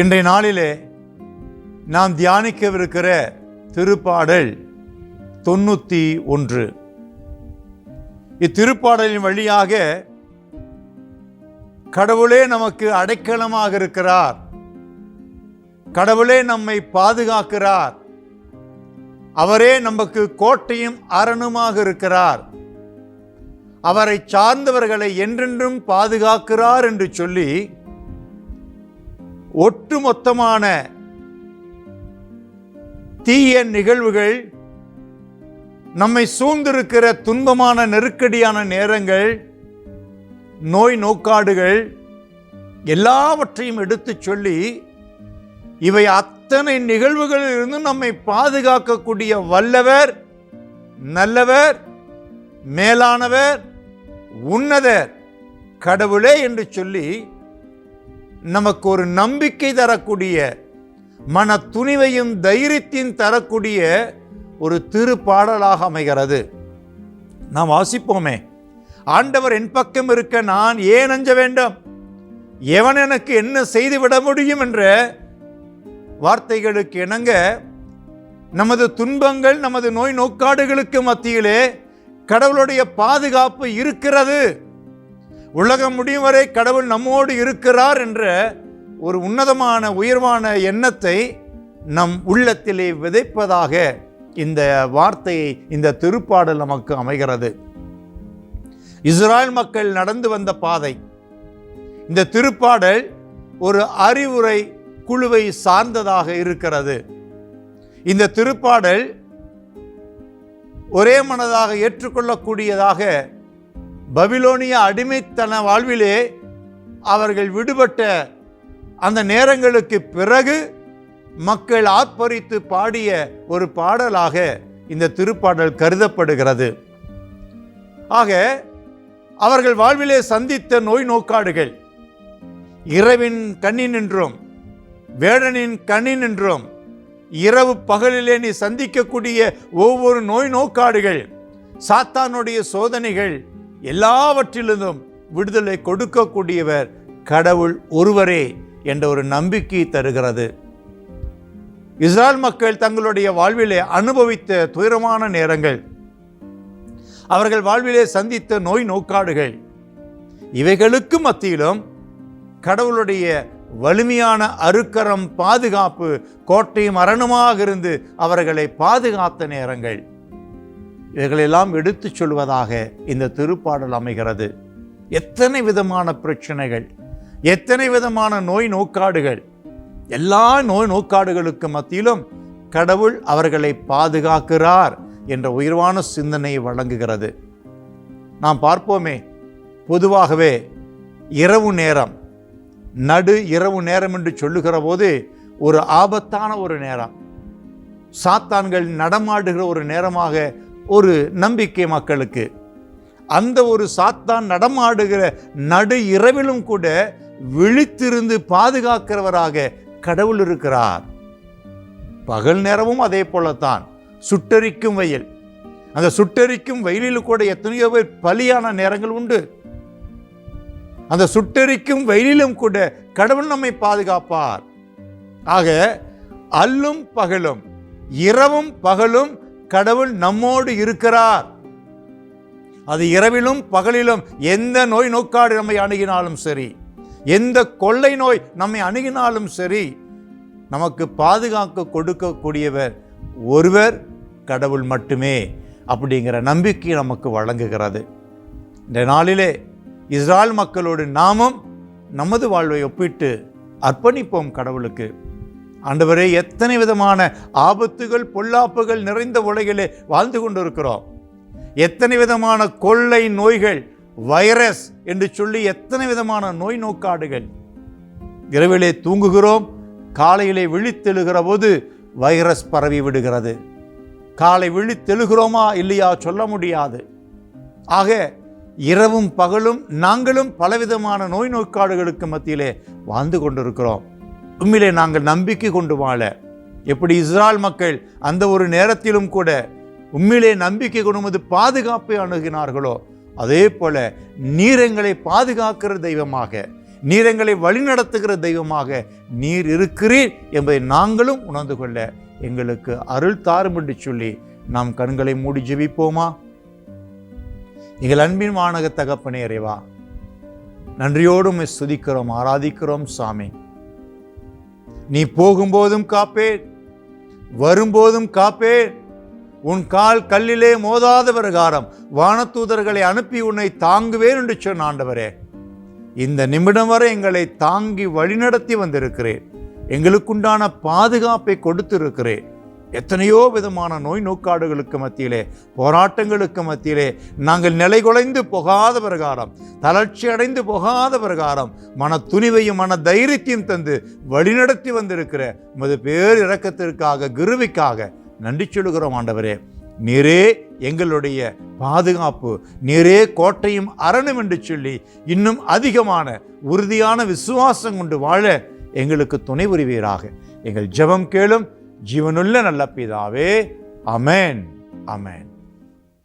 இன்றைய நாளிலே நாம் தியானிக்கவிருக்கிற திருப்பாடல் தொண்ணூற்றி ஒன்று. இத்திருப்பாடலின் வழியாக கடவுளே நமக்கு அடைக்கலமாக இருக்கிறார். கடவுளே நம்மை பாதுகாக்கிறார். அவரே நமக்கு கோட்டையும் அரணுமாக இருக்கிறார். அவரை சார்ந்தவர்களை என்றென்றும் பாதுகாக்கிறார் என்று சொல்லி ஒட்டுமொத்தமான தீய நிகழ்வுகள் நம்மை சூழ்ந்திருக்கிற துன்பமான நெருக்கடியான நேரங்கள் நோய் நோக்காடுகள் எல்லாவற்றையும் எடுத்துச் சொல்லி இவை அத்தனை நிகழ்வுகளில் இருந்தும் நம்மை பாதுகாக்கக்கூடிய வல்லவர் நல்லவர் மேலானவர் உன்னதர் கடவுளே என்று சொல்லி நமக்கு ஒரு நம்பிக்கை தரக்கூடிய மன துணிவையும் தைரியத்தையும் தரக்கூடிய ஒரு திருப்பாடலாக அமைகிறது. நாம் வாசிப்போமே. ஆண்டவர் என் பக்கம் இருக்க நான் ஏன் அஞ்ச வேண்டும்? எவன் எனக்கு என்ன செய்துவிட முடியும் என்ற வார்த்தைகளுக்கு இணங்க நமது துன்பங்கள் நமது நோய் நோக்காடுகளுக்கு மத்தியிலே கடவுளுடைய பாதுகாப்பு இருக்கிறது. உலகம் முடியும் வரை கடவுள் நம்மோடு இருக்கிறார் என்ற ஒரு உன்னதமான உயர்வான எண்ணத்தை நம் உள்ளத்திலே விதைப்பதாக இந்த வார்த்தையை இந்த திருப்பாடல் நமக்கு அமைகிறது. இஸ்ராயல் மக்கள் நடந்து வந்த பாதை. இந்த திருப்பாடல் ஒரு அறிவுரை குழுவை சார்ந்ததாக இருக்கிறது. இந்த திருப்பாடல் ஒரே மனதாக ஏற்றுக்கொள்ளக்கூடியதாக பபிலோனிய அடிமைத்தன வாழ்விலே அவர்கள் விடுபட்ட அந்த நேரங்களுக்கு பிறகு மக்கள் ஆர்ப்பரித்து பாடிய ஒரு பாடலாக இந்த திருப்பாடல் கருதப்படுகிறது. ஆக அவர்கள் வாழ்விலே சந்தித்த நோய் நோக்காடுகள் இரவின் கண்ணினின்றும் வேடனின் கண்ணினின்றும் இரவு பகலிலே நீ சந்திக்கக்கூடிய ஒவ்வொரு நோய் நோக்காடுகள் சாத்தானுடைய சோதனைகள் எல்லாவற்றிலிருந்தும் விடுதலை கொடுக்கக்கூடியவர் கடவுள் ஒருவரே என்ற ஒரு நம்பிக்கை தருகிறது. இஸ்ராயல் மக்கள் தங்களுடைய வாழ்விலே அனுபவித்த துயரமான நேரங்கள் அவர்கள் வாழ்விலே சந்தித்த நோய் நோக்காடுகள் இவைகளுக்கு மத்தியிலும் கடவுளுடைய வலிமையான அருக்கரம் பாதுகாப்பு கோட்டையும் அரணுமாக இருந்து அவர்களை பாதுகாத்த நேரங்கள். இவைகளெல்லாம் எடுத்துச் சொல்வதாக இந்த திருப்பாடல் அமைகிறது. எத்தனை விதமான பிரச்சனைகள் எத்தனை விதமான நோய் நோக்காடுகள் எல்லா நோய் நோக்காடுகளுக்கு மத்தியிலும் கடவுள் அவர்களை பாதுகாக்கிறார் என்ற உயர்வான சிந்தனையை வழங்குகிறது. நாம் பார்ப்போமே பொதுவாகவே இரவு நேரம் நடு இரவு நேரம் என்று சொல்லுகிற போது ஒரு ஆபத்தான ஒரு நேரம். சாத்தான்கள் நடமாடுகிற ஒரு நேரமாக ஒரு நம்பிக்கை மக்களுக்கு. அந்த ஒரு சாத்தான் நடமாடுகிற நடு இரவிலும் கூட விழித்திருந்து பாதுகாக்கிறவராக கடவுள் இருக்கிறார். பகல் நேரமும் அதே போலத்தான். சுட்டரிக்கும் வயல். அந்த சுட்டரிக்கும் வெயிலில் கூட எத்தனையோ பேர் பலியான நேரங்கள் உண்டு. அந்த சுட்டரிக்கும் வெயிலிலும் கூட கடவுள் நம்மை பாதுகாப்பார். ஆக அல்லும் பகலும் இரவும் பகலும் கடவுள் நம்மோடு இருக்கிறார். அது இரவிலும் பகலிலும் எந்த நோய் நோக்காடு நம்மை அணுகினாலும் சரி எந்த கொள்ளை நோய் நம்மை அணுகினாலும் சரி நமக்கு பாதுகாக்க கொடுக்கக்கூடியவர் ஒருவர் கடவுள் மட்டுமே அப்படிங்கிற நம்பிக்கை நமக்கு வழங்குகிறது. இந்த நாளிலே இஸ்ரால் மக்களோடு நாமும் நமது வாழ்வை ஒப்பிட்டு அர்ப்பணிப்போம் கடவுளுக்கு. ஆண்டவரே எத்தனை விதமான ஆபத்துகள் பொல்லாப்புகள் நிறைந்த உலகிலே வாழ்ந்து கொண்டிருக்கிறோம். எத்தனை விதமான கொள்ளை நோய்கள் வைரஸ் என்று சொல்லி எத்தனை விதமான நோய் நோக்காடுகள். இரவிலே தூங்குகிறோம் காலையிலே விழித்தெழுகிற போது வைரஸ் பரவி விடுகிறது. காலை விழித்தெழுகிறோமா இல்லையா சொல்ல முடியாது. ஆக இரவும் பகலும் நாங்களும் பலவிதமான நோய் நோய்க்காடுகளுக்கு மத்தியிலே வாழ்ந்து கொண்டிருக்கிறோம். உண்மையிலே நாங்கள் நம்பிக்கை கொண்டு வாழ. எப்படி இஸ்ரால் மக்கள் அந்த ஒரு நேரத்திலும் கூட உண்மையிலே நம்பிக்கை கொண்டு பாதுகாப்பை அணுகினார்களோ அதே போல நீரங்களை பாதுகாக்கிற தெய்வமாக நீரங்களை வழிநடத்துகிற தெய்வமாக நீர் இருக்கிறீர் என்பதை நாங்களும் உணர்ந்து கொள்ள எங்களுக்கு அருள் தாரும் என்று சொல்லி நாம் கண்களை மூடி ஜெபிப்போமா? எங்கள் அன்பின் வானக தகப்பனே இறைவா நன்றியோடும் உம்மை ஸ்துதிக்கிறோம் ஆராதிக்கிறோம் சாமி. நீ போகும்போதும் காப்பேன் வரும்போதும் காப்பேன். உன் கால் கல்லிலே மோதாத பிரகாரம் வானத்தூதர்களை அனுப்பி உன்னை தாங்குவேன் என்று சொன்ன ஆண்டவரே. இந்த நிமிடம் வரை எங்களை தாங்கி வழிநடத்தி வந்திருக்கிறேன். எங்களுக்குண்டான பாதுகாப்பை கொடுத்திருக்கிறேன். எத்தனையோ விதமான நோய் நோக்காடுகளுக்கு மத்தியிலே போராட்டங்களுக்கு மத்தியிலே நாங்கள் நிலைகுலைந்து போகாத பிரகாரம் தளர்ச்சி அடைந்து போகாத பிரகாரம் மன துணிவையும் மன தைரியத்தையும் தந்து வழிநடத்தி வந்திருக்கிற உமது பேர் இறக்கத்திற்காக கிருவிக்காக நன்றி சொல்கிறோம் ஆண்டவரே. நீரே எங்களுடைய பாதுகாப்பு நீரே கோட்டையும் அரணும் என்று சொல்லி இன்னும் அதிகமான உறுதியான விசுவாசம் கொண்டு வாழ எங்களுக்கு துணை புரிவீராக. எங்கள் ஜெபம் கேளும் ஜீவனுள்ள நல்ல பிதாவே அமேன் அமேன்